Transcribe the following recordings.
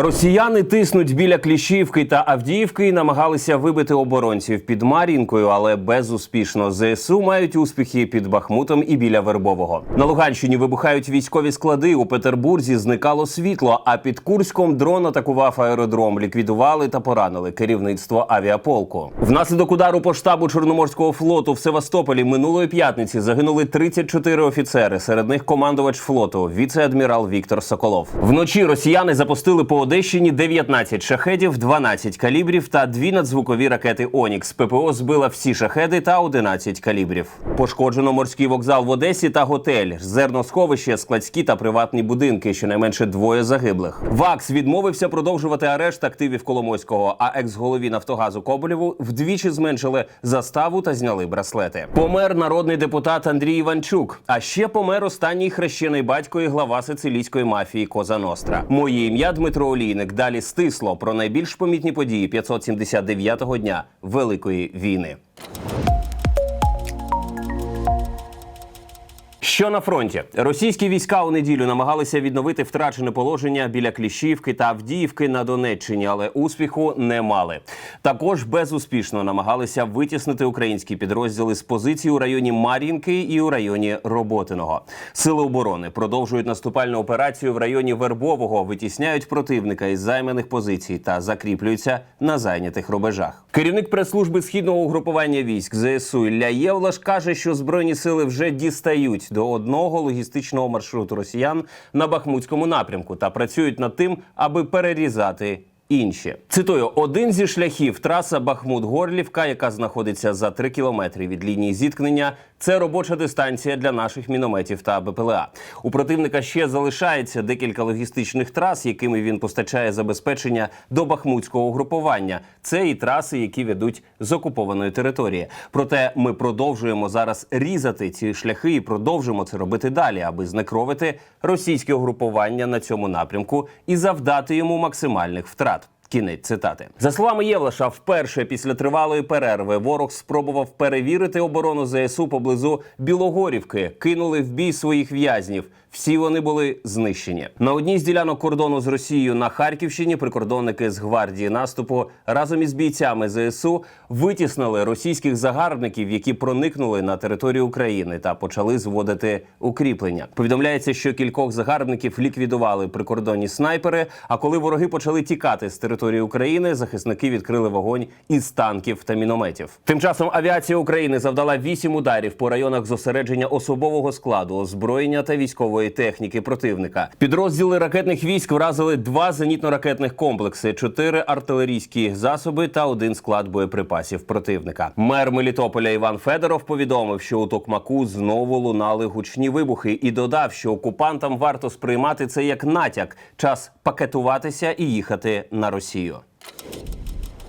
Росіяни тиснуть біля Кліщівки та Авдіївки і намагалися вибити оборонців під Мар'їнкою, але безуспішно. ЗСУ мають успіхи під Бахмутом і біля Вербового. На Луганщині вибухають військові склади. У Петербурзі зникало світло. А під Курськом дрон атакував аеродром. Ліквідували та поранили керівництво авіаполку. Внаслідок удару по штабу Чорноморського флоту в Севастополі минулої п'ятниці загинули 34 офіцери. Серед них командувач флоту, віце-адмірал Віктор Соколов. Вночі росіяни запустили по Одещині 19 шахедів, 12 калібрів та дві надзвукові ракети Онікс. ППО збила всі шахеди та 11 калібрів. Пошкоджено морський вокзал в Одесі та готель, зерносховище, складські та приватні будинки. Щонайменше двоє загиблих. ВАКС відмовився продовжувати арешт активів Коломойського. А екс-голові Нафтогазу Коболєву вдвічі зменшили заставу та зняли браслети. Помер народний депутат Андрій Іванчук. А ще помер останній хрещений батько і глава сицилійської мафії Коза Ностра. Моє ім'я Дмитро Олійник. Далі стисло про найбільш помітні події 579-го дня Великої війни. Що на фронті? Російські війська у неділю намагалися відновити втрачене положення біля Кліщівки та Авдіївки на Донеччині, але успіху не мали. Також безуспішно намагалися витіснити українські підрозділи з позицій у районі Мар'їнки і у районі Роботиного. Сили оборони продовжують наступальну операцію в районі Вербового, витісняють противника із займаних позицій та закріплюються на зайнятих рубежах. Керівник прес-служби східного угрупування військ ЗСУ Ілля Євлаш каже, що збройні сили вже дістають до одного логістичного маршруту росіян на Бахмутському напрямку та працюють над тим, аби перерізати. Інші цитую один зі шляхів траса Бахмут-Горлівка, яка знаходиться за 3 кілометри від лінії зіткнення. Це робоча дистанція для наших мінометів та БПЛА. У противника ще залишається декілька логістичних трас, якими він постачає забезпечення до бахмутського угрупування. Це і траси, які ведуть з окупованої території. Проте ми продовжуємо зараз різати ці шляхи і продовжимо це робити далі, аби знекровити російське угрупування на цьому напрямку і завдати йому максимальних втрат. Кінець цитати за словами Євлаша, вперше після тривалої перерви ворог спробував перевірити оборону ЗСУ поблизу Білогорівки, кинули в бій своїх в'язнів. Всі вони були знищені на одній з ділянок кордону з Росією на Харківщині. Прикордонники з гвардії наступу разом із бійцями ЗСУ витіснили російських загарбників, які проникнули на територію України та почали зводити укріплення. Повідомляється, що кількох загарбників ліквідували прикордонні снайпери. А коли вороги почали тікати з території України, захисники відкрили вогонь із танків та мінометів. Тим часом авіація України завдала вісім ударів по районах зосередження особового складу, озброєння та військової техніки противника. Підрозділи ракетних військ вразили два зенітно-ракетних комплекси, чотири артилерійські засоби та один склад боєприпасів противника. Мер Мелітополя Іван Федоров повідомив, що у Токмаку знову лунали гучні вибухи, і додав, що окупантам варто сприймати це як натяк, час пакетуватися і їхати на Росію.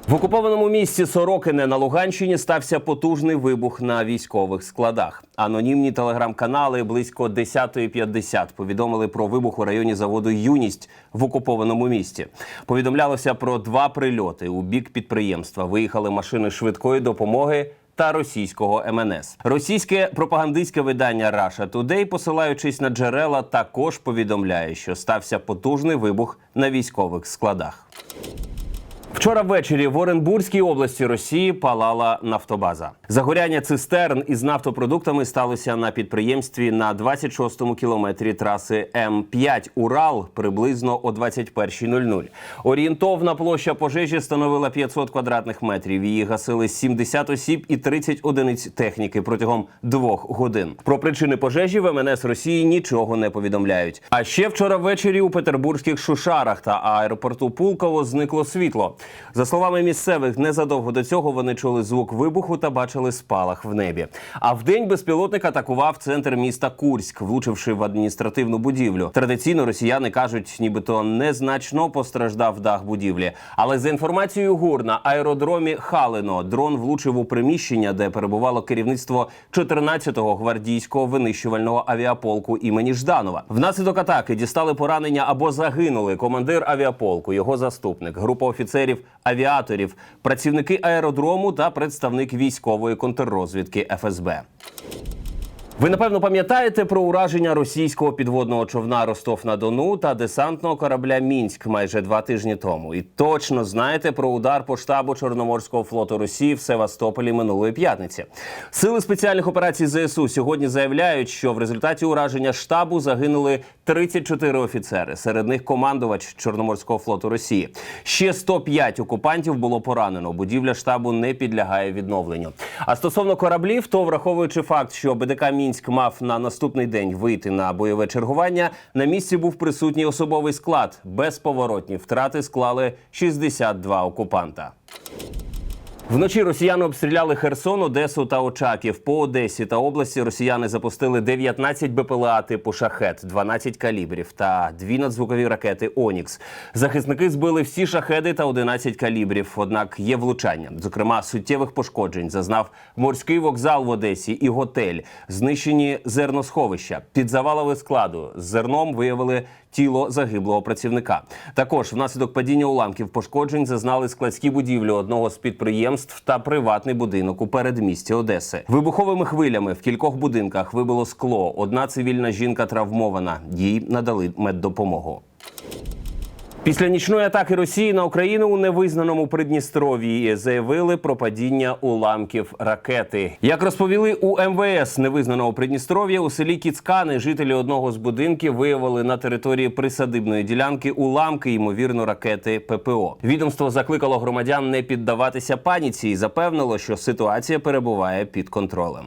В окупованому місті Сорокине на Луганщині стався потужний вибух на військових складах. Анонімні телеграм-канали близько 10.50 повідомили про вибух у районі заводу Юність в окупованому місті. Повідомлялося про два прильоти у бік підприємства. Виїхали машини швидкої допомоги. Та російського МНС російське пропагандистське видання Russia Today, посилаючись на джерела, також повідомляє, що стався потужний вибух на військових складах. Вчора ввечері в Оренбурзькій області Росії палала нафтобаза. Загоряння цистерн із нафтопродуктами сталося на підприємстві на 26-му кілометрі траси М5 Урал приблизно о 21.00. Орієнтовна площа пожежі становила 500 квадратних метрів. Її гасили 70 осіб і 30 одиниць техніки протягом двох годин. Про причини пожежі в МНС Росії нічого не повідомляють. А ще вчора ввечері у петербурзьких шушарах та аеропорту Пулково зникло світло. За словами місцевих, незадовго до цього вони чули звук вибуху та бачили спалах в небі. А вдень безпілотник атакував центр міста Курськ, влучивши в адміністративну будівлю. Традиційно росіяни кажуть, нібито незначно постраждав дах будівлі. Але за інформацією ГУР на аеродромі Халино дрон влучив у приміщення, де перебувало керівництво 14-го гвардійського винищувального авіаполку імені Жданова. Внаслідок атаки дістали поранення або загинули командир авіаполку, його заступник, група офіцерів авіаторів, працівники аеродрому та представник військової контррозвідки ФСБ. Ви напевно пам'ятаєте про ураження російського підводного човна Ростов на Дону та десантного корабля Мінськ майже два тижні тому. І точно знаєте про удар по штабу Чорноморського флоту Росії в Севастополі минулої п'ятниці. Сили спеціальних операцій ЗСУ сьогодні заявляють, що в результаті ураження штабу загинули 34 офіцери. Серед них командувач Чорноморського флоту Росії. Ще 105 окупантів було поранено. Будівля штабу не підлягає відновленню. А стосовно кораблів, то враховуючи факт, що БДК Мінськ мав на наступний день вийти на бойове чергування, на місці був присутній особовий склад. Безповоротні втрати склали 62 окупанта. Вночі росіяни обстріляли Херсон, Одесу та Очаків. По Одесі та області росіяни запустили 19 БПЛА типу шахет, 12 калібрів та дві надзвукові ракети Онікс. Захисники збили всі шахеди та 11 калібрів. Однак є влучання. Зокрема, суттєвих пошкоджень зазнав морський вокзал в Одесі і готель. Знищені зерносховища. Під завалами складу з зерном виявили тіло загиблого працівника. Також внаслідок падіння уламків пошкоджень зазнали складські будівлі одного з підприємств та приватний будинок у передмісті Одеси. Вибуховими хвилями в кількох будинках вибило скло. Одна цивільна жінка травмована. Їй надали меддопомогу. Після нічної атаки Росії на Україну у невизнаному Придністров'ї заявили про падіння уламків ракети. Як розповіли у МВС невизнаного Придністров'я, у селі Кіцкани жителі одного з будинків виявили на території присадибної ділянки уламки, ймовірно, ракети ППО. Відомство закликало громадян не піддаватися паніці і запевнило, що ситуація перебуває під контролем.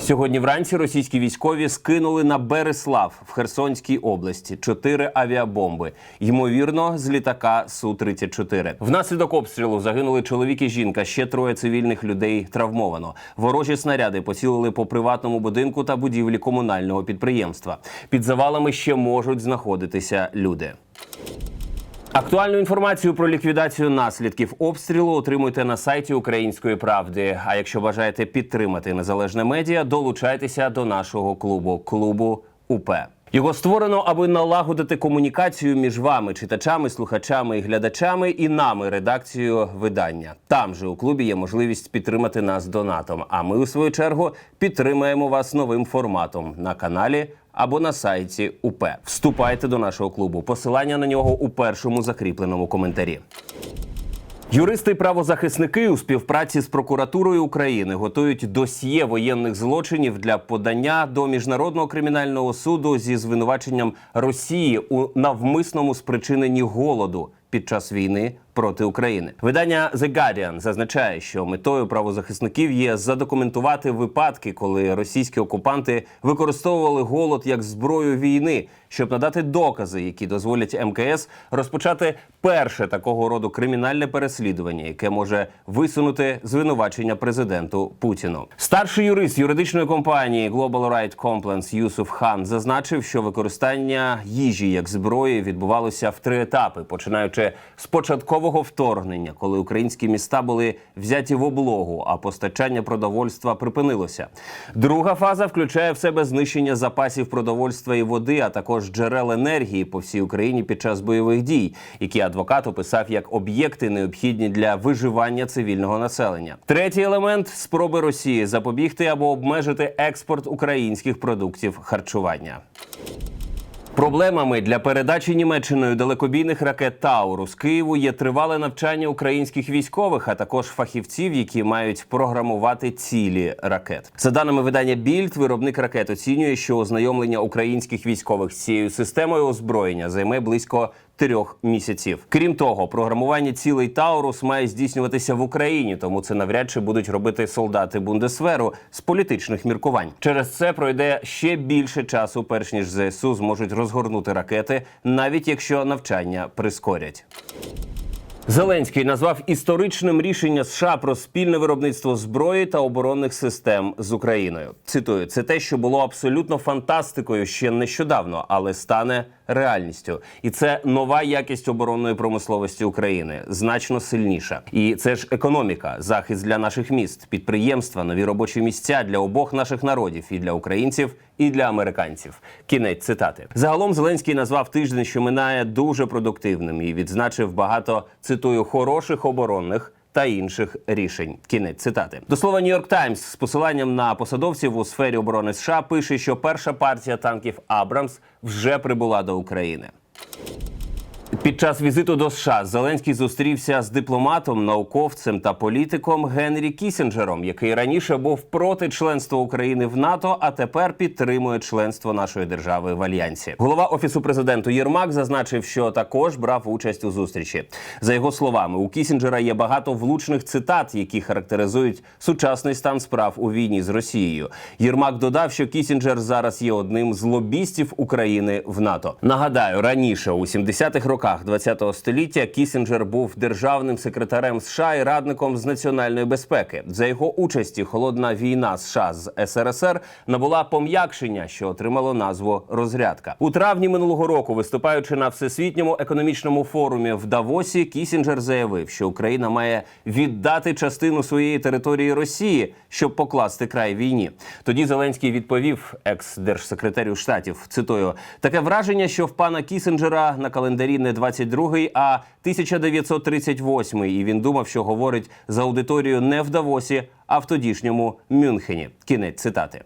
Сьогодні вранці російські військові скинули на Береслав в Херсонській області чотири авіабомби, ймовірно, з літака су 34 Внаслідок обстрілу загинули чоловік і жінка. Ще троє цивільних людей травмовано. Ворожі снаряди поцілили по приватному будинку та будівлі комунального підприємства. Під завалами ще можуть знаходитися люди. Актуальну інформацію про ліквідацію наслідків обстрілу отримуйте на сайті Української правди. А якщо бажаєте підтримати незалежне медіа, долучайтеся до нашого клубу клубу УП. Його створено, аби налагодити комунікацію між вами, читачами, слухачами і глядачами, і нами, редакцією видання. Там же у клубі є можливість підтримати нас донатом. А ми, у свою чергу, підтримаємо вас новим форматом на каналі або на сайті УП. Вступайте до нашого клубу. Посилання на нього у першому закріпленому коментарі. Юристи і правозахисники у співпраці з прокуратурою України готують досьє воєнних злочинів для подання до міжнародного кримінального суду зі звинуваченням Росії у навмисному спричиненні голоду під час війни проти України. Видання The Guardian зазначає, що метою правозахисників є задокументувати випадки, коли російські окупанти використовували голод як зброю війни, щоб надати докази, які дозволять МКС розпочати перше такого роду кримінальне переслідування, яке може висунути звинувачення президенту Путіну. Старший юрист юридичної компанії Global Right Compliance Юсуф Хан зазначив, що використання їжі як зброї відбувалося в три етапи, починаючи з початкового вторгнення, коли українські міста були взяті в облогу, а постачання продовольства припинилося. Друга фаза включає в себе знищення запасів продовольства і води, а також джерел енергії по всій Україні під час бойових дій, які адвокат описав як об'єкти, необхідні для виживання цивільного населення. Третій елемент спроби Росії запобігти або обмежити експорт українських продуктів харчування. Проблемами для передачі Німеччиною далекобійних ракет Тауру з Києву є тривале навчання українських військових, а також фахівців, які мають програмувати цілі ракет. За даними видання Більд, виробник ракет оцінює, що ознайомлення українських військових з цією системою озброєння займе близько трьох місяців. Крім того, програмування цілей Таурус має здійснюватися в Україні, тому це навряд чи будуть робити солдати Бундесверу з політичних міркувань. Через це пройде ще більше часу, перш ніж ЗСУ зможуть розгорнути ракети, навіть якщо навчання прискорять. Зеленський назвав історичним рішення США про спільне виробництво зброї та оборонних систем з Україною. Цитую, це те, що було абсолютно фантастикою ще нещодавно, але стане реальністю. І це нова якість оборонної промисловості України, значно сильніша. І це ж економіка, захист для наших міст, підприємства, нові робочі місця для обох наших народів і для українців. І для американців кінець цитати загалом Зеленський назвав тиждень, що минає дуже продуктивним, і відзначив багато цитую хороших оборонних та інших рішень. Кінець цитати. До слова, Нью-Йорк Таймс з посиланням на посадовців у сфері оборони США пише, що перша партія танків Абрамс вже прибула до України. Під час візиту до США Зеленський зустрівся з дипломатом, науковцем та політиком Генрі Кісінджером, який раніше був проти членства України в НАТО, а тепер підтримує членство нашої держави в альянсі. Голова офісу президенту Єрмак зазначив, що також брав участь у зустрічі. За його словами, у Кісінджера є багато влучних цитат, які характеризують сучасний стан справ у війні з Росією. Єрмак додав, що Кісінджер зараз є одним з лобістів України в НАТО. Нагадаю, раніше у 70-х роках ХХ століття Кісінджер був державним секретарем США і радником з національної безпеки. За його участі холодна війна США з СРСР набула пом'якшення, що отримало назву розрядка. У травні минулого року, виступаючи на всесвітньому економічному форумі в Давосі, Кісінджер заявив, що Україна має віддати частину своєї території Росії, щоб покласти край війні. Тоді Зеленський відповів екс-держсекретарю штатів. Цитую таке враження, що в пана Кісінджера на календарі не 22-й, а 1938-й, і він думав, що говорить за аудиторію не в Давосі, а в тодішньому Мюнхені. Кінець цитати.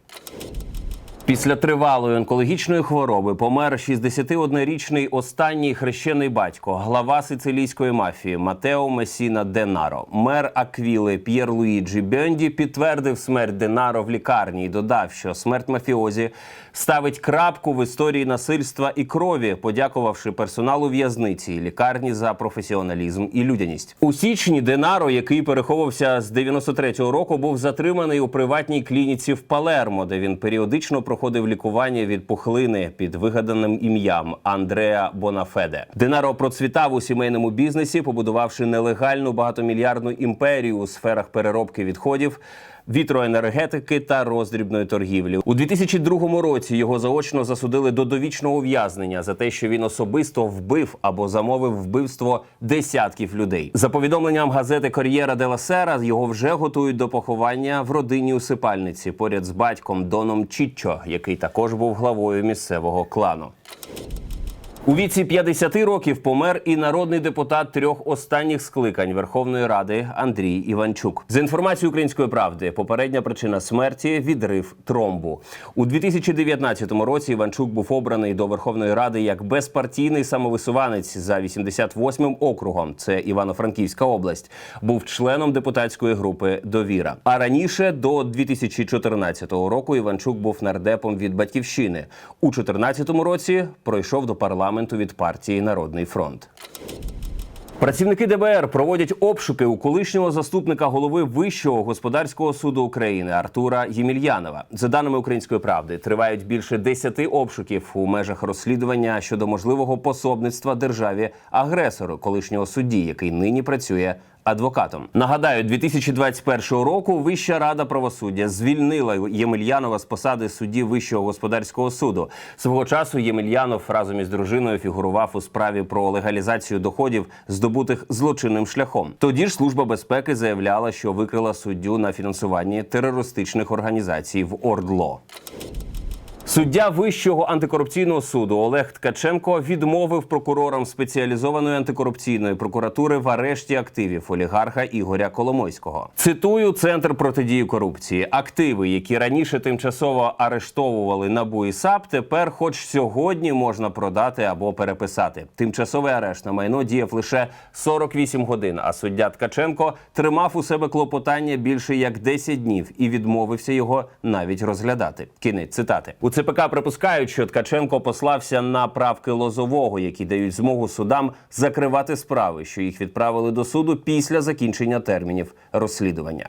Після тривалої онкологічної хвороби помер 61-річний останній хрещений батько, глава сицилійської мафії Матео Месіна Денаро. Мер Аквіли П'єр Луїджі Бьонді підтвердив смерть Денаро в лікарні і додав, що смерть мафіозі ставить крапку в історії насильства і крові, подякувавши персоналу в'язниці і лікарні за професіоналізм і людяність. У січні Денаро, який переховувався з 93-го року, був затриманий у приватній клініці в Палермо, де він періодично проходив лікування від пухлини під вигаданим ім'ям Андреа Бонафеде. Денаро процвітав у сімейному бізнесі, побудувавши нелегальну багатомільярдну імперію у сферах переробки відходів. Вітроенергетики та роздрібної торгівлі у 2002 році його заочно засудили до довічного ув'язнення за те, що він особисто вбив або замовив вбивство десятків людей. За повідомленням газети Кор'єра де Сера, його вже готують до поховання в родині усипальниці поряд з батьком Доном Чіччо, який також був главою місцевого клану. У віці 50 років помер і народний депутат трьох останніх скликань Верховної Ради Андрій Іванчук. За інформацією української правди, попередня причина смерті відрив тромбу. У 2019 році Іванчук був обраний до Верховної Ради як безпартійний самовисуванець за 88-м округом. Це Івано-Франківська область. Був членом депутатської групи Довіра. А раніше до 2014 року Іванчук був нардепом від батьківщини. У 2014 році пройшов до парламенту від партії Народний фронт. Працівники ДБР проводять обшуки у колишнього заступника голови Вищого господарського суду України Артура Ємільянова. За даними української правди, тривають більше десяти обшуків у межах розслідування щодо можливого пособництва державі агресору колишнього судді, який нині працює адвокатом. Нагадаю, 2021 року Вища рада правосуддя звільнила Ємельянова з посади судді Вищого господарського суду. Свого часу Ємельянов разом із дружиною фігурував у справі про легалізацію доходів, здобутих злочинним шляхом. Тоді ж служба безпеки заявляла, що викрила суддю на фінансуванні терористичних організацій в ОРДЛО. Суддя Вищого антикорупційного суду Олег Ткаченко відмовив прокурорам спеціалізованої антикорупційної прокуратури в арешті активів олігарха Ігоря Коломойського. Цитую центр протидії корупції. Активи, які раніше тимчасово арештовували НАБУ і САП, тепер, хоч сьогодні, можна продати або переписати. Тимчасовий арешт на майно діяв лише 48 годин. А суддя Ткаченко тримав у себе клопотання більше як 10 днів і відмовився його навіть розглядати. Кінець цитати ЦПК припускають, що Ткаченко послався на правки Лозового, які дають змогу судам закривати справи, що їх відправили до суду після закінчення термінів розслідування.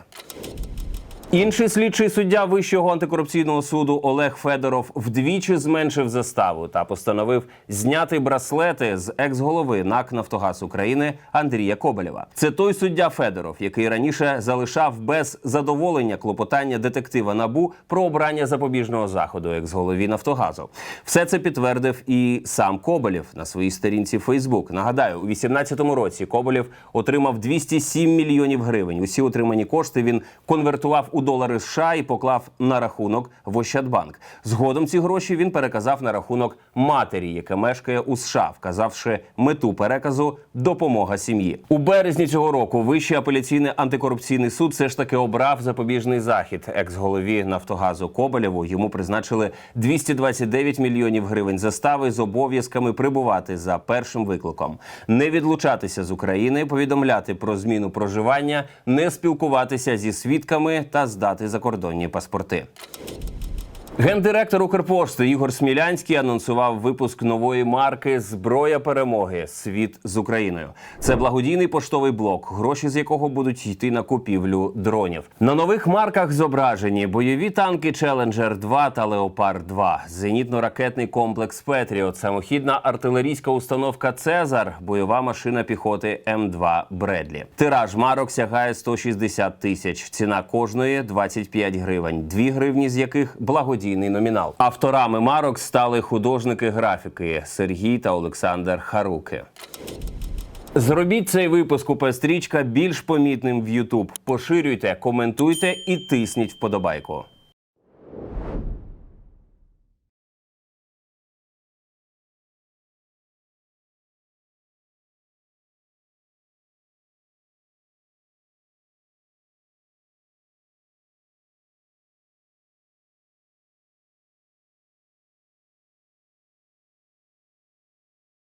Інший слідчий суддя Вищого антикорупційного суду Олег Федоров вдвічі зменшив заставу та постановив зняти браслети з екс-голови НАК Нафтогаз України Андрія Кобелєва. Це той суддя Федоров, який раніше залишав без задоволення клопотання детектива Набу про обрання запобіжного заходу екс-голові Нафтогазу. Все це підтвердив і сам Кобелєв на своїй сторінці Фейсбук. Нагадаю, у 2018 році Коболєв отримав 207 мільйонів гривень. Усі отримані кошти він конвертував у долари США і поклав на рахунок в Ощадбанк. Згодом ці гроші він переказав на рахунок матері, яка мешкає у США, вказавши мету переказу допомога сім'ї. У березні цього року Вищий апеляційний антикорупційний суд все ж таки обрав запобіжний захід. Екс-голові Нафтогазу Коболєву йому призначили 229 мільйонів гривень застави з обов'язками прибувати за першим викликом, не відлучатися з України, повідомляти про зміну проживання, не спілкуватися зі свідками та здати закордонні паспорти. Гендиректор Укрпошти Ігор Смілянський анонсував випуск нової марки Зброя перемоги Світ з Україною. Це благодійний поштовий блок, гроші з якого будуть йти на купівлю дронів. На нових марках зображені бойові танки Челенджер 2 та Леопард 2 зенітно-ракетний комплекс Петріот, самохідна артилерійська установка Цезар, бойова машина піхоти М2 Бредлі. Тираж марок сягає 160 тисяч. Ціна кожної 25 гривень, 2 гривні з яких благодійний номінал. Авторами марок стали художники графіки Сергій та Олександр Харуки. Зробіть цей випуск у Пестрічка більш помітним в Ютуб. Поширюйте, коментуйте і тисніть вподобайку.